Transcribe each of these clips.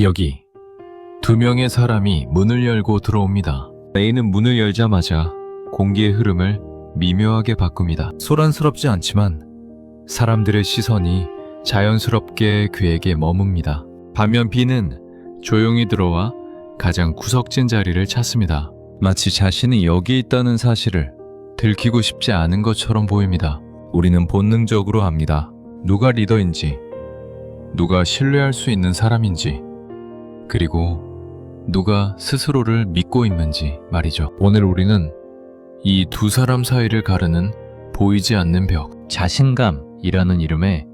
여기 두 명의 사람이 문을 열고 들어옵니다. A는 문을 열자마자 공기의 흐름을 미묘하게 바꿉니다. 소란스럽지 않지만 사람들의 시선이 자연스럽게 그에게 머뭅니다. 반면 B는 조용히 들어와 가장 구석진 자리를 찾습니다. 마치 자신이 여기 있다는 사실을 들키고 싶지 않은 것처럼 보입니다. 우리는 본능적으로 압니다. 누가 리더인지, 누가 신뢰할 수 있는 사람인지, 그리고 누가 스스로를 믿고 있는지 말이죠. 오늘 우리는 이 두 사람 사이를 가르는 보이지 않는 벽, 자신감이라는 이름의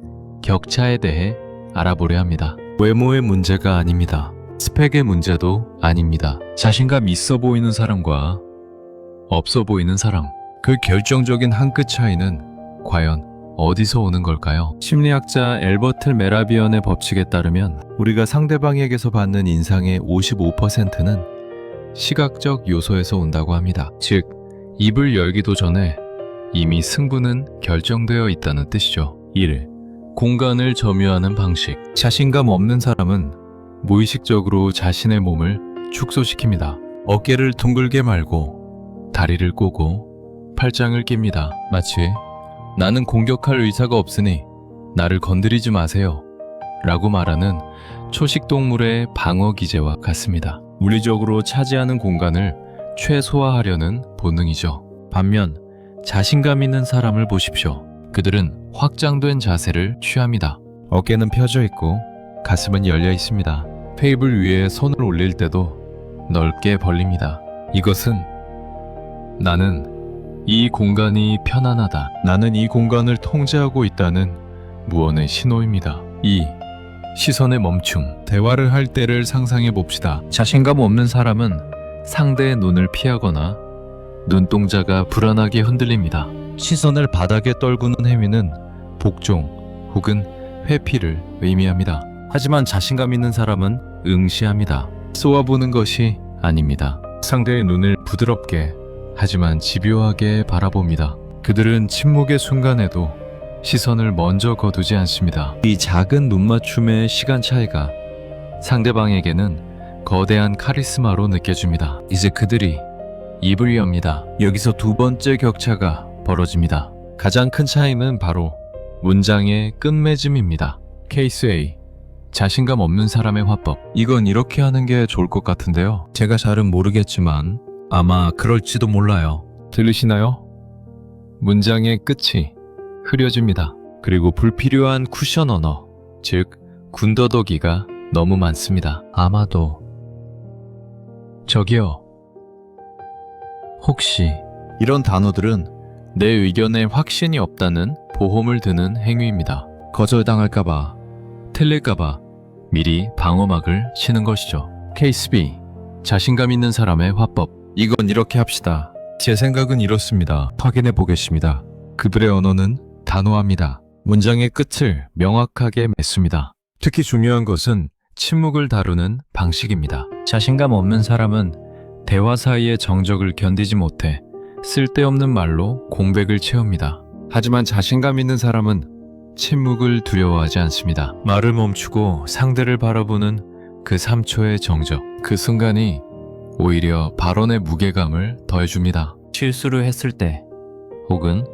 격차에 대해 알아보려 합니다. 외모의 문제가 아닙니다. 스펙의 문제도 아닙니다. 자신감 있어 보이는 사람과 없어 보이는 사람, 그 결정적인 한 끗 차이는 과연 어디서 오는 걸까요? 심리학자 엘버트 메라비언의 법칙에 따르면 우리가 상대방에게서 받는 인상의 55%는 시각적 요소에서 온다고 합니다. 즉, 입을 열기도 전에 이미 승부는 결정되어 있다는 뜻이죠. 1. 공간을 점유하는 방식. 자신감 없는 사람은 무의식적으로 자신의 몸을 축소시킵니다. 어깨를 둥글게 말고 다리를 꼬고 팔짱을 낍니다. 마치 나는 공격할 의사가 없으니 나를 건드리지 마세요. 라고 말하는 초식 동물의 방어 기제와 같습니다. 물리적으로 차지하는 공간을 최소화하려는 본능이죠. 반면 자신감 있는 사람을 보십시오. 그들은 확장된 자세를 취합니다. 어깨는 펴져 있고 가슴은 열려 있습니다. 테이블 위에 손을 올릴 때도 넓게 벌립니다. 이것은 나는 이 공간이 편안하다. 나는 이 공간을 통제하고 있다는 무언의 신호입니다. 2. 시선의 멈춤. 대화를 할 때를 상상해 봅시다. 자신감 없는 사람은 상대의 눈을 피하거나 눈동자가 불안하게 흔들립니다. 시선을 바닥에 떨구는 행위는 복종 혹은 회피를 의미합니다. 하지만 자신감 있는 사람은 응시합니다. 쏘아보는 것이 아닙니다. 상대의 눈을 부드럽게 하지만 집요하게 바라봅니다. 그들은 침묵의 순간에도 시선을 먼저 거두지 않습니다. 이 작은 눈맞춤의 시간 차이가 상대방에게는 거대한 카리스마로 느껴집니다. 이제 그들이 입을 엽니다. 여기서 두 번째 격차가 벌어집니다. 가장 큰 차이는 바로 문장의 끝맺음입니다. 케이스 A. 자신감 없는 사람의 화법. 이건 이렇게 하는 게 좋을 것 같은데요. 제가 잘은 모르겠지만 아마 그럴지도 몰라요. 들으시나요? 문장의 끝이 흐려집니다. 그리고 불필요한 쿠션 언어, 즉 군더더기가 너무 많습니다. 아마도 저기요. 혹시 이런 단어들은 내 의견에 확신이 없다는 보험을 드는 행위입니다. 거절당할까봐, 틀릴까봐 미리 방어막을 치는 것이죠. 케이스 B. 자신감 있는 사람의 화법. 이건 이렇게 합시다. 제 생각은 이렇습니다. 확인해 보겠습니다. 그들의 언어는 단호합니다. 문장의 끝을 명확하게 맺습니다. 특히 중요한 것은 침묵을 다루는 방식입니다. 자신감 없는 사람은 대화 사이의 정적을 견디지 못해 쓸데없는 말로 공백을 채웁니다. 하지만 자신감 있는 사람은 침묵을 두려워하지 않습니다. 말을 멈추고 상대를 바라보는 그 3초의 정적, 그 순간이 오히려 발언의 무게감을 더해줍니다. 실수를 했을 때, 혹은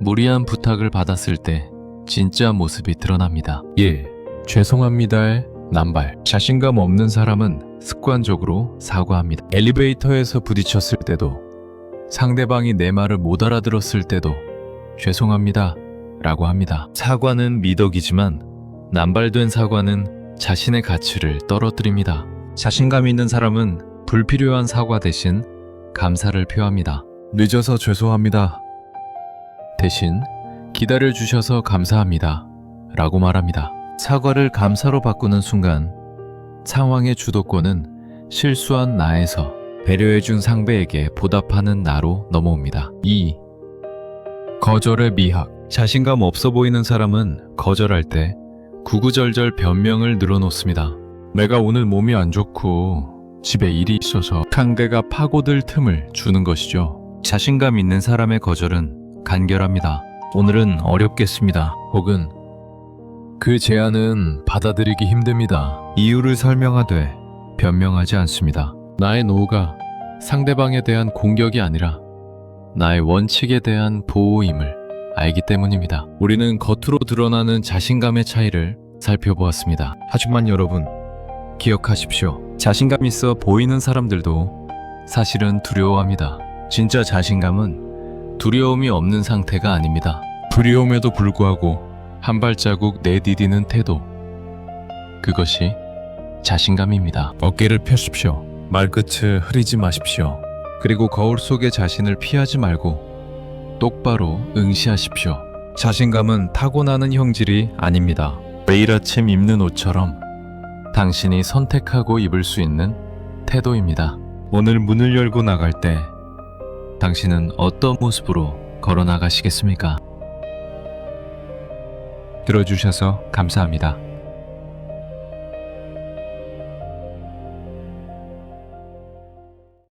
무리한 부탁을 받았을 때, 진짜 모습이 드러납니다. 1. 죄송합니다의 남발. 자신감 없는 사람은 습관적으로 사과합니다. 엘리베이터에서 부딪혔을 때도, 상대방이 내 말을 못 알아들었을 때도, 죄송합니다. 라고 합니다. 사과는 미덕이지만, 남발된 사과는 자신의 가치를 떨어뜨립니다. 자신감 있는 사람은 불필요한 사과 대신 감사를 표합니다. 늦어서 죄송합니다. 대신 기다려 주셔서 감사합니다. 라고 말합니다. 사과를 감사로 바꾸는 순간 상황의 주도권은 실수한 나에서 배려해준 상대에게 보답하는 나로 넘어옵니다. 2. 거절의 미학. 자신감 없어 보이는 사람은 거절할 때 구구절절 변명을 늘어놓습니다. 내가 오늘 몸이 안 좋고 집에 일이 있어서 상대가 파고들 틈을 주는 것이죠. 자신감 있는 사람의 거절은 간결합니다. 오늘은 어렵겠습니다. 혹은 그 제안은 받아들이기 힘듭니다. 이유를 설명하되 변명하지 않습니다. 나의 노후가 상대방에 대한 공격이 아니라 나의 원칙에 대한 보호임을 알기 때문입니다. 우리는 겉으로 드러나는 자신감의 차이를 살펴보았습니다. 하지만 여러분, 기억하십시오. 자신감 있어 보이는 사람들도 사실은 두려워합니다. 진짜 자신감은 두려움이 없는 상태가 아닙니다. 두려움에도 불구하고 한 발자국 내디디는 태도. 그것이 자신감입니다. 어깨를 펴십시오. 말끝을 흐리지 마십시오. 그리고 거울 속의 자신을 피하지 말고 똑바로 응시하십시오. 자신감은 타고나는 형질이 아닙니다. 매일 아침 입는 옷처럼 당신이 선택하고 입을 수 있는 태도입니다. 오늘 문을 열고 나갈 때 당신은 어떤 모습으로 걸어 나가시겠습니까? 들어주셔서 감사합니다.